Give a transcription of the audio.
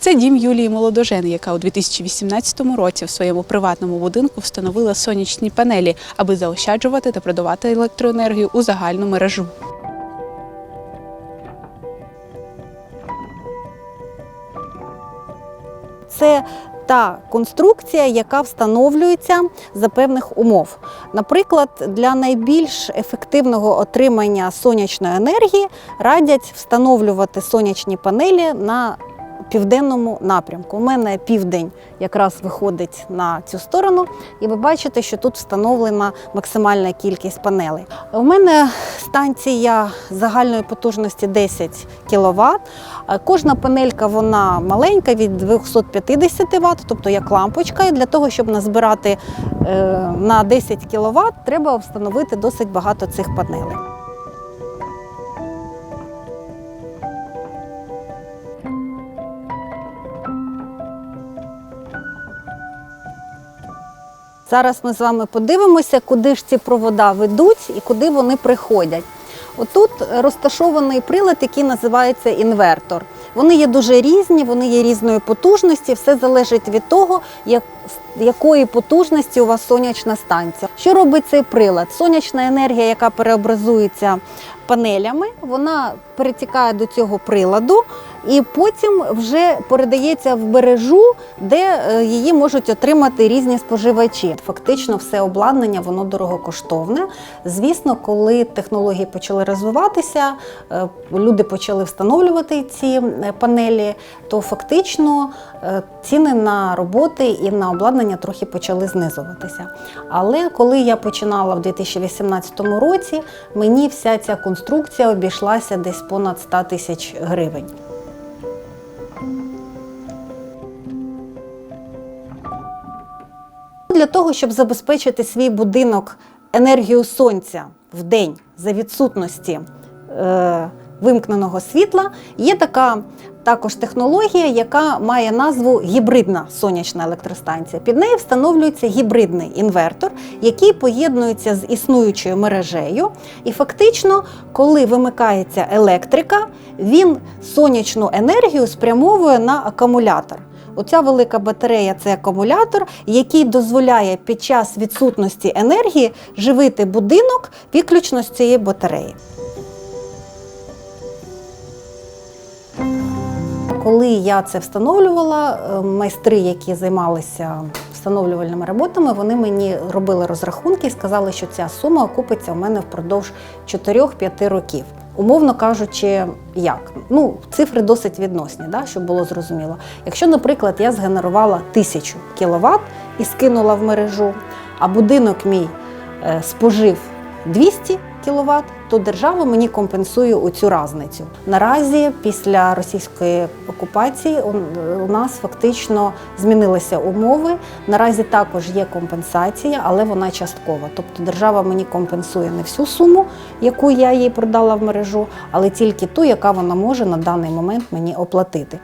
Це дім Юлії Молодожен, яка у 2018 році в своєму приватному будинку встановила сонячні панелі, аби заощаджувати та продавати електроенергію у загальну мережу. Це та конструкція, яка встановлюється за певних умов. Наприклад, для найбільш ефективного отримання сонячної енергії радять встановлювати сонячні панелі на південному напрямку. У мене південь якраз виходить на цю сторону, і ви бачите, що тут встановлена максимальна кількість панелей. У мене станція загальної потужності 10 кВт. Кожна панелька вона маленька від 250 Вт, тобто як лампочка. І для того, щоб назбирати е, на 10 кВт, треба встановити досить багато цих панелей. Зараз ми з вами подивимося, куди ж ці провода ведуть і куди вони приходять. Отут розташований прилад, який називається інвертор. Вони є дуже різні, вони є різної потужності, все залежить від того, як, якої потужності у вас сонячна станція. Що робить цей прилад? Сонячна енергія, яка переобразується панелями, вона перетікає до цього приладу і потім вже передається в мережу, де е, її можуть отримати різні споживачі. Фактично, все обладнання воно дорогокоштовне. Звісно, коли технології почали розвиватися, е, люди почали встановлювати ці е, панелі, то фактично ціни на роботи і на обладнання трохи почали знизуватися. Але коли я починала в 2018 році, мені вся ця конструкція обійшлася десь понад 100 тисяч гривень. Для того, щоб забезпечити свій будинок енергію сонця в день за відсутності е, вимкненого світла, є така також технологія, яка має назву гібридна сонячна електростанція. Під нею встановлюється гібридний інвертор, який поєднується з існуючою мережею. І фактично, коли вимикається електрика, він сонячну енергію спрямовує на акумулятор. Оця велика батарея це акумулятор, який дозволяє під час відсутності енергії живити будинок виключно з цієї батареї. Коли я це встановлювала, е, майстри, які займалися встановлювальними роботами, вони мені робили розрахунки і сказали, що ця сума окупиться у мене впродовж 4-5 років. Умовно кажучи, як? Ну, цифри досить відносні, да, щоб було зрозуміло. Якщо, наприклад, я згенерувала 1000 кВт і скинула в мережу, а будинок мій е, спожив 200 кВт, то держава мені компенсує оцю разницю. Наразі, після російської окупації, у- нас фактично змінилися умови. Наразі також є компенсація, але вона часткова. Тобто держава мені компенсує не всю суму, яку я їй продала в мережу, але тільки ту, яка вона може на даний момент мені оплатити.